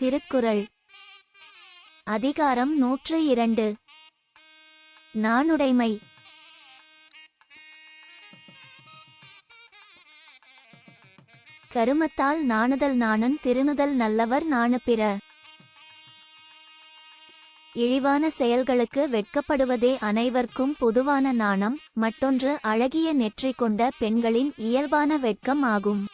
திருக்குறள். அதிகாரம் நூற்று இரண்டு. நாணுடைமை கருமத்தால் நாணுதல் நாணன் திருணுதல் நல்லவர் நாணு பிற. இழிவான செயல்களுக்கு வெட்கப்படுவதே அனைவர்க்கும் பொதுவான நாணம் மற்றொன்று அழகிய நெற்றி கொண்ட பெண்களின் இயல்பான வெட்கம் ஆகும்.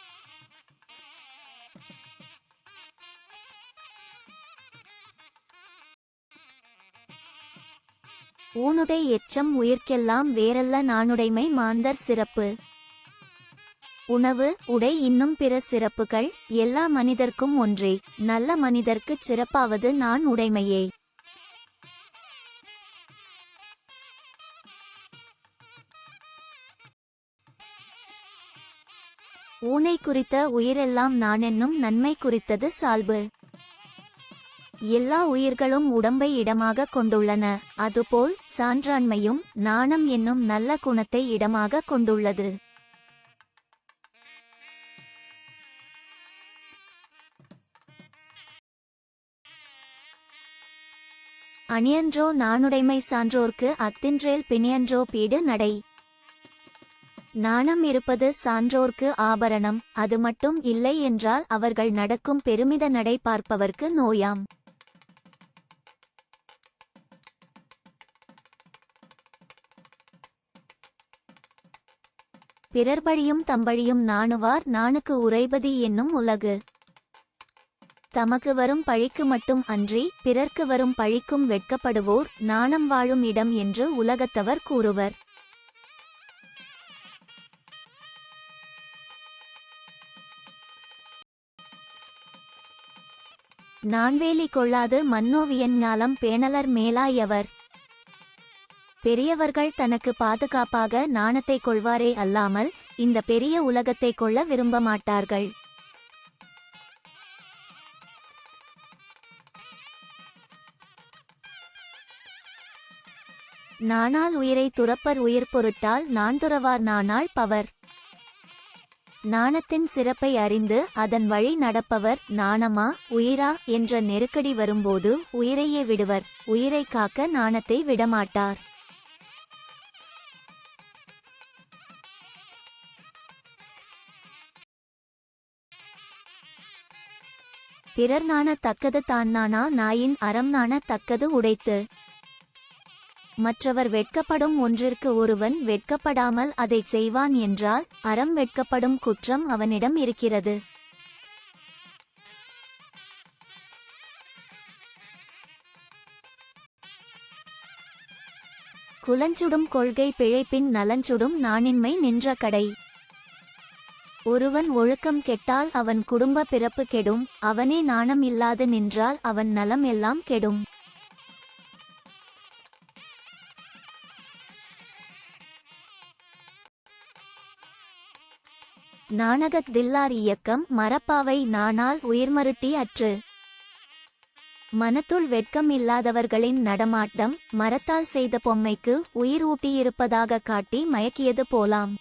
ஊனுடை எச்சம் உயிர்க்கெல்லாம் வேறல்ல நாணுடைமை மாந்தர் சிறப்பு. உணவு உடை இன்னும் பிற சிறப்புகள் எல்லா மனிதர்க்கும் ஒன்றே. நல்ல மனிதர்க்குச் சிறப்பாவது நான் உடைமையே. ஊனை குறித்த உயிரெல்லாம் நானென்னும் நன்மை குறித்தது சால்பு. எல்லா உயிர்களும் உடம்பை இடமாக கொண்டுள்ளன. அதுபோல் சான்றாண்மையும் நாணம் என்னும் நல்ல குணத்தை இடமாக கொண்டுள்ளது. அணியன்றோ நாணுடைமை சான்றோர்க்கு அத்தின்றேல் பிணியன்றோ பீடு நடை. நாணம் இருப்பது சான்றோர்க்கு ஆபரணம் அது மட்டும் இல்லை என்றால் அவர்கள் நடக்கும் பெருமித நடை பார்ப்பவர்க்கு நோயாம். பிறர்பழியும் தம்பழியும் நாணுவார் நாணுக்கு உரைபதி என்னும் உலகு. தமக்கு வரும் பழிக்கு மட்டும் அன்றி பிறர்க்கு வரும் பழிக்கும் வெட்கப்படுவோர் நாணம் வாழும் இடம் என்று உலகத்தவர் கூறுவர். நான்வேலி கொள்ளாது மன்னோவியன் ஞாலம் பேணலர் மேலாயவர். பெரியவர்கள் தனக்கு பாதுகாப்பாக நாணத்தை கொள்வாரே அல்லாமல் இந்த பெரிய உலகத்தை கொள்ள விரும்ப மாட்டார்கள். நாணால் உயிரை துறப்பர் உயிர் பொருட்டால் நான் துறவார் நாணாள் பவர். நாணத்தின் சிறப்பை அறிந்து அதன் வழி நடப்பவர் நாணமா உயிரா என்ற நெருக்கடி வரும்போது உயிரையே விடுவர். உயிரை காக்க நாணத்தை விடமாட்டார். பிறர் நாண தக்கது தான் நானா நாயின் அறம் நாண தக்கது உடைத்து. மற்றவர் வெட்கப்படும் ஒன்றிற்கு ஒருவன் வெட்கப்படாமல் அதைச் செய்வான் என்றால் அறம் வெட்கப்படும் குற்றம் அவனிடம் இருக்கிறது. குலஞ்சுடும் கொள்கை பிழைப்பின் நலஞ்சுடும் நாணின்மை நின்ற கடை. ஒருவன் ஒழுக்கம் கெட்டால் அவன் குடும்ப பிறப்பு கெடும் அவனே நாணம் இல்லாது நின்றால் அவன் நலம் எல்லாம் கெடும். நாணகத் தில்லார் இயக்கம் மரப்பாவை நாணால் உயிர்மருட்டி அற்று. மனத்துள் வெட்கம் இல்லாதவர்களின் நடமாட்டம் மரத்தால் செய்த பொம்மைக்கு உயிர் ஊட்டியிருப்பதாக காட்டி மயக்கியது போலாம்.